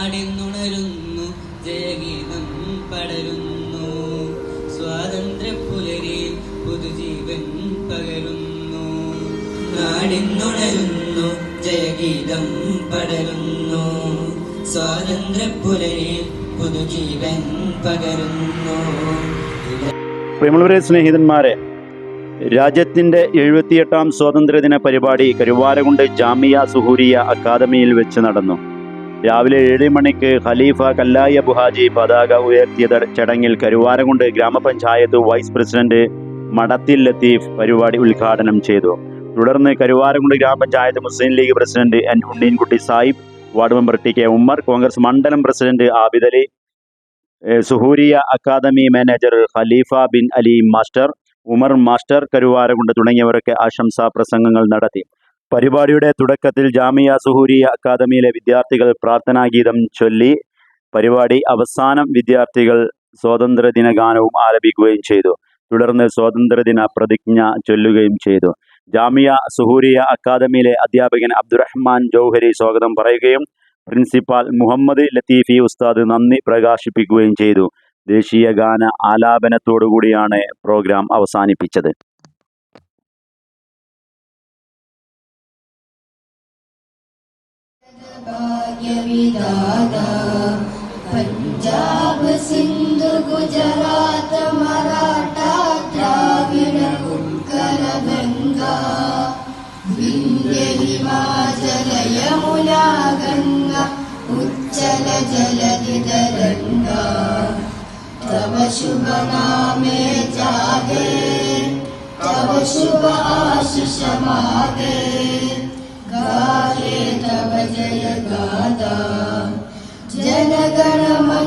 നാടിന്നുണരുന്നു ജയഗീതം പടരുന്നു. സ്വാതന്ത്ര്യ പുതുജീവൻ പകരുന്നു. നാടിന്നുണരുന്നു ജയഗീതം പടരുന്നു. സ്വാതന്ത്ര്യ പുതുജീവൻ പകരുന്നു. പ്രിയമുള്ളവരെ സ്നേഹിതന്മാരെ രാജ്യത്തിന്റെ എഴുപത്തിയെട്ടാം സ്വാതന്ത്ര്യദിന പരിപാടി കരുവാരകുണ്ട് ജാമിയ സുഹൂരിയ അക്കാദമിയിൽ വെച്ച് നടന്നു. രാവിലെ ഏഴ് മണിക്ക് ഖലീഫ കല്ലായ ബുഹാജി പതാക ഉയർത്തിയ ചടങ്ങിൽ കരുവാരകുണ്ട് ഗ്രാമപഞ്ചായത്ത് വൈസ് പ്രസിഡന്റ് മടത്തിൽ ലത്തീഫ് പരിപാടി ഉദ്ഘാടനം ചെയ്തു. തുടർന്ന് കരുവാരകുണ്ട് ഗ്രാമപഞ്ചായത്ത് Muslim League president N Unneenkutty Sahib ward member T K Ummer Congress മണ്ഡലം president Abidali Suhooriya academy manager Khalifa bin Ali master Umar master Karuvarakundu തുടങ്ങിയവരൊക്കെ ആശംസാ പ്രസംഗങ്ങൾ നടത്തി. പരിപാടിയുടെ തുടക്കത്തിൽ ജാമിയ സുഹൂരിയ അക്കാദമിയിലെ വിദ്യാർത്ഥികൾ പ്രാർത്ഥനാഗീതം ചൊല്ലി പരിപാടി അവസാനം വിദ്യാർത്ഥികൾ സ്വാതന്ത്ര്യദിന ഗാനവും ആലപിക്കുകയും ചെയ്തു. തുടർന്ന് സ്വാതന്ത്ര്യദിന പ്രതിജ്ഞ ചൊല്ലുകയും ചെയ്തു. ജാമിയ സുഹൂരിയ അക്കാദമിയിലെ അധ്യാപകൻ അബ്ദുറഹ്മാൻ ജൗഹരി സ്വാഗതം പറയുകയും പ്രിൻസിപ്പാൽ മുഹമ്മദ് ലത്തീഫി ഉസ്താദ് നന്ദി പ്രകാശിപ്പിക്കുകയും ചെയ്തു. ദേശീയ ഗാന ആലാപനത്തോടുകൂടിയാണ് പ്രോഗ്രാം അവസാനിപ്പിച്ചത്. ्य पञ्जाब सिन्धु गुजरात मराठा द्राविड उक्कल गङ्गा बिन्देहिमाचल यमुना गङ्गा उच्चल जलदिदरङ्गा तव शुभ नामे जावे तव शुभ शुभाशिषमावे े तव जय जनगणमङ्गलदा